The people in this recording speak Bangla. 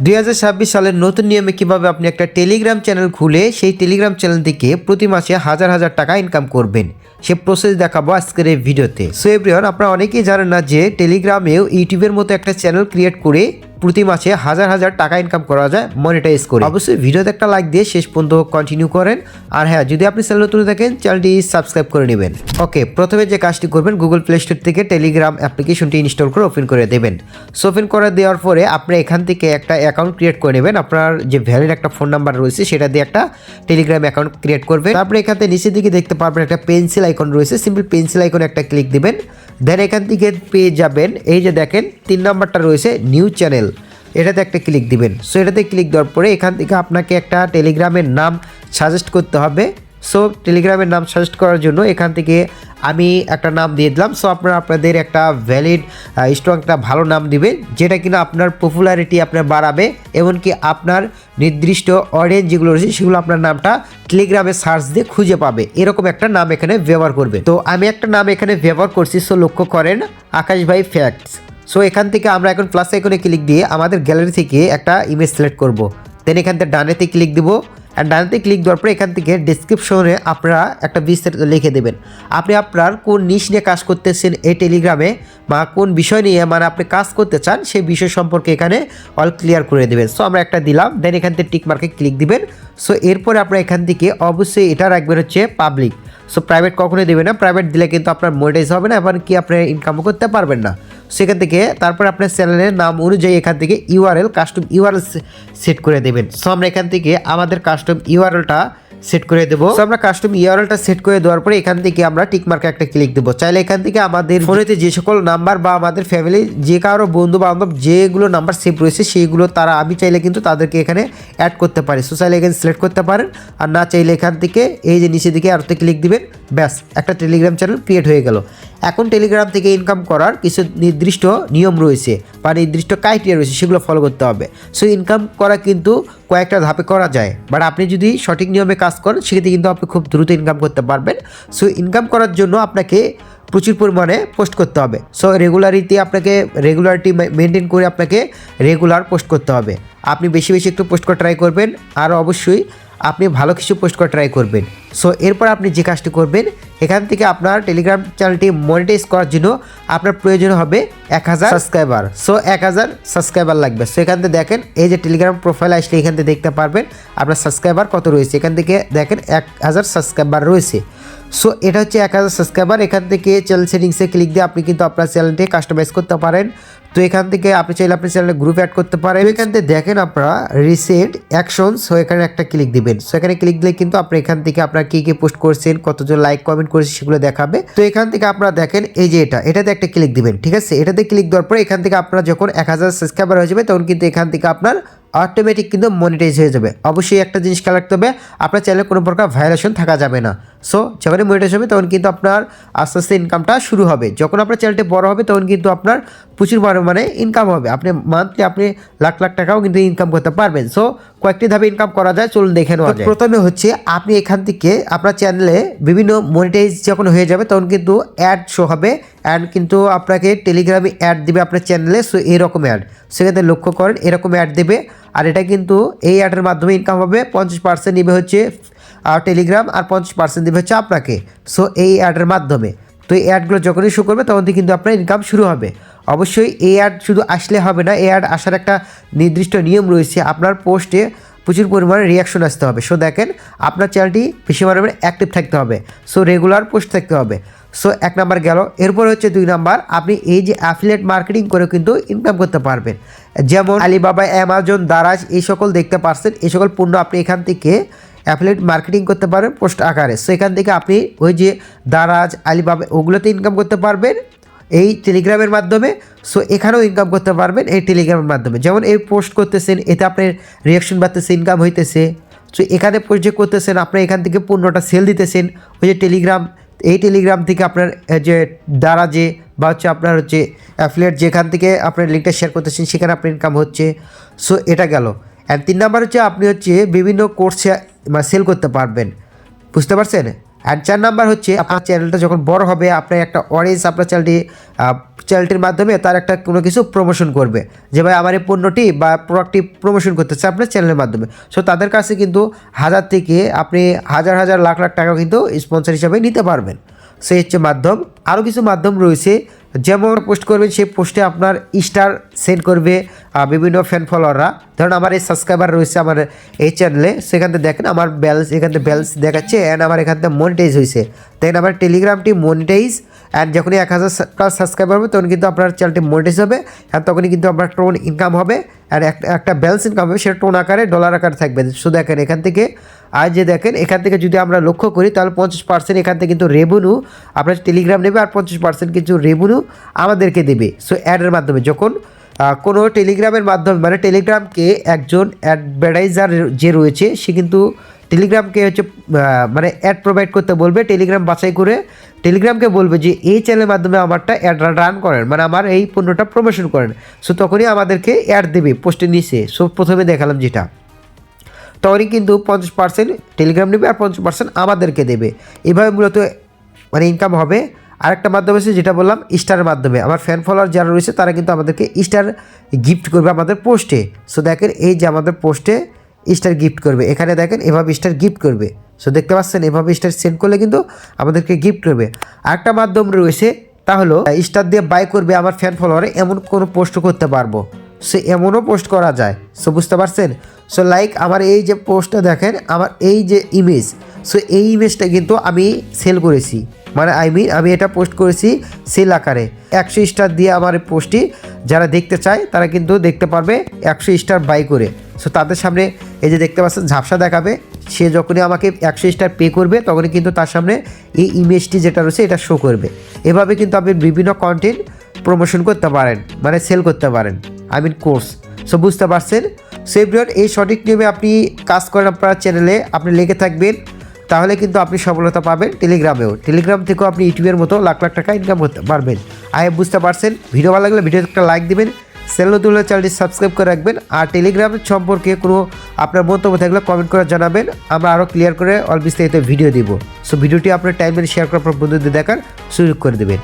দুই হাজার ছাব্বিশ সালের নতুন নিয়মে কীভাবে আপনি একটা টেলিগ্রাম চ্যানেল খুলে সেই টেলিগ্রাম চ্যানেল থেকে প্রতি মাসে হাজার হাজার টাকা ইনকাম করবেন? সে প্রসেস দেখাবো আজকের এই ভিডিওতে। সো এভরিওয়ান আপনারা অনেকেই জানেন না যে টেলিগ্রামেও ইউটিউবের মতো একটা চ্যানেল ক্রিয়েট করে প্রতি মাসে হাজার হাজার টাকা ইনকাম করা যায় মনিটাইজ করে। অবশ্যই ভিডিওতে একটা লাইক দিয়ে শেষ পর্যন্ত কন্টিনিউ করেন। আর হ্যাঁ যদি আপনি চ্যানেল নতুন থাকেন চ্যানেলটি সাবস্ক্রাইব করে নেবেন। ওকে প্রথমে যে কাজটি করবেন গুগল প্লে স্টোর থেকে টেলিগ্রাম অ্যাপ্লিকেশনটি ইনস্টল করে ওপেন করে দেবেন। সো ওপেন করে দেওয়ার পরে আপনি এখান থেকে একটা অ্যাকাউন্ট ক্রিয়েট করে নেবেন। আপনার যে ভ্যালিড একটা ফোন নাম্বার রয়েছে সেটা দিয়ে একটা টেলিগ্রাম অ্যাকাউন্ট ক্রিয়েট করবেন। তারপরে এখান থেকে নিচের দিকে দেখতে পারবেন একটা পেন্সিল আইকন রয়েছে। সিম্পল পেন্সিল আইকন একটা ক্লিক দিবেন। দেন এখান থেকে পেয়ে যাবেন এই যে দেখেন তিন নাম্বারটা রয়েছে নিউ চ্যানেল এটাতে একটা ক্লিক দিবেন। সো এটাতে ক্লিক দেওয়ার পরে এখান থেকে আপনাকে একটা টেলিগ্রামের নাম সাজেস্ট করতে হবে। সো টেলিগ্রামের নাম সাজেস্ট করার জন্য এখান থেকে আমি একটা নাম দিয়ে দিলাম। সো আপনারা আপনাদের একটা ভ্যালিড স্ট্রং একটা ভালো নাম দিবেন, যেটা কিনা আপনার পপুলারিটি আপনার বাড়াবে, এমনকি আপনার নির্দিষ্ট অডিয়েন্স যেগুলো রয়েছে, সেগুলো আপনার নামটা টেলিগ্রামে সার্চ দিয়ে খুঁজে পাবে। এরকম একটা নাম এখানে ব্যবহার করবে। তো, আমি একটা নাম এখানে ব্যবহার করছি সো লক্ষ্য করেন, আকাশ ভাই ফ্যাক্টস সো এখান থেকে আমরা এখন প্লাস আইকনে ক্লিক দিয়ে আমাদের গ্যালারি থেকে একটা ইমেজ সিলেক্ট করব। দেন এখান থেকে ডানেতে ক্লিক দিব। অ্যান্ড ডানেতে ক্লিক দেওয়ার পরে এখান থেকে ডিসক্রিপশনে আপনারা একটা বিস্তারিত লিখে দেবেন। আপনি আপনার কোন নিশ নিয়ে কাজ করতেছেন এই টেলিগ্রামে বা কোন বিষয় নিয়ে মানে আপনি কাজ করতে চান সেই বিষয় সম্পর্কে এখানে অল ক্লিয়ার করে দেবেন। সো আমরা একটা দিলাম। দেন এখান থেকে টিক মার্কে ক্লিক দিবেন। সো এরপরে আপনারা এখান থেকে অবশ্যই এটা রাখবেন হচ্ছে পাবলিক সো প্রাইভেট কখনোই দেবেন না। প্রাইভেট দিলে কিন্তু আপনার মনিটাইজ হবে না এবং কি আপনি ইনকামও করতে পারবেন না। সেখান থেকে তারপর আপনার চ্যানেলের নাম অনুযায়ী এখান থেকে ইউআরএল কাস্টম ইউআরএল সেট করে দেবেন। সো আমরা এখান থেকে আমাদের কাস্টম ইউআরএলটা সেট করে দেবো। আমরা কাস্টম ইউআরএলটা সেট করে দেওয়ার পরে এখান থেকে আমরা টিক মার্কে একটা ক্লিক দেবো। চাইলে এখান থেকে আমাদের ফোনেতে যে সকল নাম্বার বা আমাদের ফ্যামিলি যে কারও বন্ধু বান্ধব যেগুলো নাম্বার সেভ রয়েছে সেইগুলো তারা, আমি চাইলে কিন্তু তাদেরকে এখানে অ্যাড করতে পারি। সো চাইলে এখানে সিলেক্ট করতে পারেন। আর না চাইলে এখান থেকে এই যে নিচে দিকে আরতে ক্লিক দিবেন, ব্যাস, একটা টেলিগ্রাম চ্যানেল ক্রিয়েট হয়ে গেল। এখন টেলিগ্রাম থেকে ইনকাম করার কিছু নির্দিষ্ট নিয়ম রয়েছে বা নির্দিষ্ট ক্রাইটেরিয়া রয়েছে, সেগুলো ফলো করতে হবে। সো ইনকাম করা কিন্তু কয়েকটা ধাপে করা যায়। বাট আপনি যদি সঠিক নিয়মে কাজ করেন, সেক্ষেত্রে কিন্তু আপনি খুব দ্রুত ইনকাম করতে পারবেন। সো ইনকাম করার জন্য আপনাকে প্রচুর পরিমাণে পোস্ট করতে হবে। সো রেগুলারিটি আপনাকে রেগুলারিটি মেনটেন করে আপনাকে রেগুলার পোস্ট করতে হবে। আপনি বেশি বেশি একটু পোস্ট করে ট্রাই করবেন। আর অবশ্যই আপনি ভালো কিছু পোস্ট করে ট্রাই করবেন। সো এরপর আপনি যে কাজটি করবেন এখান থেকে আপনার টেলিগ্রাম চ্যানেলটি মনিটাইজ করার জন্য আপনার প্রয়োজন হবে এক হাজার সাবস্ক্রাইবার সো এক হাজার সাবস্ক্রাইবার লাগবে। সো এখান থেকে দেখেন এই যে টেলিগ্রাম প্রোফাইল আসলে এখান থেকে দেখতে পারবেন আপনার সাবস্ক্রাইবার কত রয়েছে। এখান থেকে দেখেন এক হাজার সাবস্ক্রাইবার রয়েছে। সো এটা হচ্ছে এক হাজার সাবস্ক্রাইবার এখান থেকে চ্যানেল সেটিংসে ক্লিক দিয়ে আপনি কিন্তু আপনার চ্যানেলটি কাস্টমাইজ করতে পারেন। তো এখান থেকে আপনি চাইলে আপনি চ্যানেলে গ্রুপ অ্যাড করতে পারেন। এখান থেকে দেখেন আপনারা রিসেন্ট অ্যাকশন সো এখানে একটা ক্লিক দিবেন। সো এখানে ক্লিক দিলে কিন্তু আপনি এখান থেকে আপনার কী কী পোস্ট করছেন, কতজন লাইক কমেন্ট করেছে সেগুলো দেখাবে। তো এখান থেকে আপনারা দেখেন এই যে এটা, এটাতে একটা ক্লিক দিবেন, ঠিক আছে? এটাতে ক্লিক দেওয়ার পর এখান থেকে আপনারা যখন এক হাজার সাবস্ক্রাইবার হয়ে যাবে, তখন কিন্তু এখান থেকে আপনার অটোমেটিক কিন্তু মনিটাইজ হয়ে যাবে। অবশ্যই একটা জিনিস খেয়াল রাখতে হবে আপনার চ্যানেলে কোনো প্রকার ভাইলেশন থাকা যাবে না। সো যখনই মনিটাইজ হবে তখন কিন্তু আপনার আস্তে আস্তে ইনকামটা শুরু হবে। যখন আপনার চ্যানেলটি বড় হবে তখন কিন্তু আপনার প্রচুর পরিমাণে ইনকাম হবে। আপনি মান্থলি আপনি লাখ লাখ টাকাও কিন্তু ইনকাম করতে পারবেন। সো কয়েকটি ধাপে ইনকাম করা যায় চলুন দেখে নেওয়া যায়। প্রথমে হচ্ছে আপনি এখান থেকে আপনার চ্যানেলে বিভিন্ন মনিটাইজ যখন হয়ে যাবে তখন কিন্তু অ্যাড শো হবে। অ্যান্ড কিন্তু আপনাকে টেলিগ্রামে অ্যাড দেবে আপনার চ্যানেলে সো এরকম অ্যাড সেক্ষেত্রে লক্ষ্য করেন, এরকম অ্যাড দেবে। আর এটা কিন্তু এই অ্যাডের মাধ্যমে ইনকাম হবে, পঞ্চাশ পার্সেন্ট নেবে হচ্ছে আর টেলিগ্রাম আর পঞ্চাশ পার্সেন্ট দেবে হচ্ছে আপনাকে। সো এই অ্যাডের মাধ্যমে। তো এই অ্যাডগুলো যখনই শো করবে, তখন কিন্তু আপনার ইনকাম শুরু হবে। অবশ্যই এই অ্যাড শুধু আসলে হবে না, এই অ্যাড আসার একটা নির্দিষ্ট নিয়ম রয়েছে। আপনার পোস্টে প্রচুর পরিমাণে রিয়াকশন আসতে হবে। সো দেখেন, আপনার চ্যানেলটি বেশি পরিমাণে অ্যাক্টিভ থাকতে হবে। সো রেগুলার পোস্ট থাকতে হবে। সো এক নাম্বার গেল। এরপর হচ্ছে দুই নাম্বার, আপনি এই যে অ্যাফিলিয়েট মার্কেটিং করে কিন্তু ইনকাম করতে পারবেন। যেমন আলিবাবা অ্যামাজন দারাজ এই সকল দেখতে পারছেন। এই সকল পণ্য আপনি এখান থেকে অ্যাফিলিয়েট মার্কেটিং করতে পারবেন পোস্ট আকারে। সো এখান থেকে আপনি ওই যে দারাজ আলিবাবা ওগুলোতে ইনকাম করতে পারবেন এই টেলিগ্রামের মাধ্যমে। সো এখানেও ইনকাম করতে পারবেন এই টেলিগ্রামের মাধ্যমে। যেমন এই পোস্ট করতেছেন, এতে আপনার রিয়াকশন বাড়তেছে ইনকাম হইতেছে। সো এখানে পোস্ট যে করতেছেন আপনি এখান থেকে পণ্যটা সেল দিতেছেন। ওই যে টেলিগ্রাম এই টেলিগ্রাম থেকে আপনার যে দ্বারা যে বা হচ্ছে আপনার হচ্ছে অ্যাফিলিয়েট যেখান থেকে আপনার লিঙ্কটা শেয়ার করতেছেন, সেখানে আপনার ইনকাম হচ্ছে। সো এটা গেল। অ্যান্ড তিন নাম্বার হচ্ছে, আপনি হচ্ছে বিভিন্ন কোর্সে মানে সেল করতে পারবেন। বুঝতে পারছেন? আর চার নাম্বার হচ্ছে আপনার চ্যানেলটা যখন বড় হবে আপনার একটা অরেঞ্জ আপনার চ্যানেলটি চ্যানেলটির মাধ্যমে তার একটা কোনো কিছু প্রমোশন করবে। যে ভাই আমার এই পণ্যটি বা প্রোডাক্টটি প্রমোশন করতে চায় আপনার চ্যানেলের মাধ্যমে। সো তাদের কাছে কিন্তু হাজার থেকে আপনি হাজার হাজার লাখ লাখ টাকা কিন্তু স্পন্সর হিসাবে নিতে পারবেন। সেই হচ্ছে মাধ্যম। আরও কিছু মাধ্যম রয়েছে যেমন পোস্ট করবেন সেই পোস্টে আপনার স্টার সেন্ড করবে বিভিন্ন ফ্যান ফলোয়াররা ধরুন, আমার এই সাবস্ক্রাইবার রয়েছে আমার এই চ্যানেলে সেখান থেকে দেখেন আমার ব্যালেন্স এখান থেকে ব্যালেন্স দেখাচ্ছে অ্যান্ড আমার এখান থেকে মনিটাইজ হয়েছে। দেখেন, আমার টেলিগ্রামটি মনিটাইজ অ্যান্ড যখনই এক হাজার প্লাস সাবস্ক্রাইবার হবে তখন কিন্তু আপনার চ্যানেলটি মনিটাইজ হবে অ্যান্ড তখনই কিন্তু আপনার টোন ইনকাম হবে। অ্যান্ড একটা ব্যালেন্স ইনকাম হবে সেটা টোন আকারে ডলার আকারে থাকবে। শুধু দেখেন এখান থেকে, আর যে দেখেন, এখান থেকে যদি আমরা লক্ষ্য করি, তাহলে পঞ্চাশ পার্সেন্ট এখান থেকে কিন্তু রেভিনিউ আপনার টেলিগ্রাম নেবে আর পঞ্চাশ পার্সেন্ট কিন্তু রেভিনিউ আমাদেরকে দেবে। সো অ্যাডের মাধ্যমে যখন কোনো টেলিগ্রামের মাধ্যমে মানে টেলিগ্রামকে একজন অ্যাডভার্টাইজার যে রয়েছে, সে কিন্তু টেলিগ্রামকে হচ্ছে মানে অ্যাড প্রোভাইড করতে বলবে, টেলিগ্রাম বাছাই করে টেলিগ্রামকে বলবে যে এই চ্যানেলের মাধ্যমে আমারটা অ্যাড রান করেন মানে আমার এই পণ্যটা প্রমোশন করেন। সো তখনই আমাদেরকে অ্যাড দেবে পোস্টের নিচে। সো প্রথমে দেখালাম যেটা। তখনই কিন্তু পঞ্চাশ পার্সেন্ট টেলিগ্রাম নেবে আর পঞ্চাশ পার্সেন্ট আমাদেরকে দেবে। এভাবে মূলত মানে ইনকাম হবে। আরেকটা মাধ্যম আছে, যেটা বললাম স্টারের মাধ্যমে। আমার ফ্যান ফলোয়ার যারা রয়েছে, তারা কিন্তু আমাদেরকে স্টার গিফট করবে আমাদের পোস্টে সো দেখেন, এই যে আমাদের পোস্টে স্টার গিফট করবে। এখানে দেখেন, এভাবে স্টার গিফট করবে। সো দেখতে পাচ্ছেন, এভাবে স্টার সেন্ড করলে কিন্তু আমাদেরকে গিফট করবে। আরেকটা মাধ্যম রয়েছে, তা হলো স্টার দিয়ে বাই করবে আমার ফ্যান ফলোয়ারে এমন কোনো পোস্ট করতে পারব। সো এমনও পোস্ট করা যায়। সো বুঝতে পারছেন? সো লাইক আমার এই যে পোস্টটা দেখেন, আমার এই যে ইমেজ সো এই ইমেজটা কিন্তু আমি সেল করেছি। মানে আই মিন আমি এটা পোস্ট করেছি সেল আকারে। একশো স্টার দিয়ে আমার এই পোস্টটি যারা দেখতে চায়, তারা কিন্তু দেখতে পারবে একশো স্টার বাই করে। সো তাদের সামনে এই যে দেখতে পাচ্ছেন, ঝাপসা দেখাবে। সে যখনই আমাকে একশো স্টার পে করবে, তখনই কিন্তু তার সামনে এই ইমেজটি যেটা রয়েছে, এটা শো করবে। এভাবে কিন্তু আপনি বিভিন্ন কন্টেন্ট প্রমোশন করতে পারেন মানে সেল করতে পারেন আই মিন কোর্স সো বুঝতে পারছেন? সো এই সঠিক নিয়মে আপনি কাজ করেন আপনার চ্যানেলে আপনি লেগে থাকবেন, তাহলে কিন্তু আপনি সফলতা পাবেন টেলিগ্রামেও টেলিগ্রাম থেকেও আপনি ইউটিউবের মতো লাখ লাখ টাকা ইনকাম করতে পারবেন। আই বুঝতে পারছেন? ভিডিও ভালো লাগলে ভিডিওতে একটা লাইক দিবেন সেলতুল্লা চ্যানেলটি সাবস্ক্রাইব করে রাখবেন আর টেলিগ্রাম সম্পর্কে কোনো আপনার মন্তব্য থাকলে কমেন্ট করে জানাবেন। আমরা আরও ক্লিয়ার করে অল বিস্তারিত ভিডিও দিব। সো ভিডিওটি আপনার টাইমে শেয়ার করার পর বন্ধুদের দেখার সুযোগ করে দেবেন।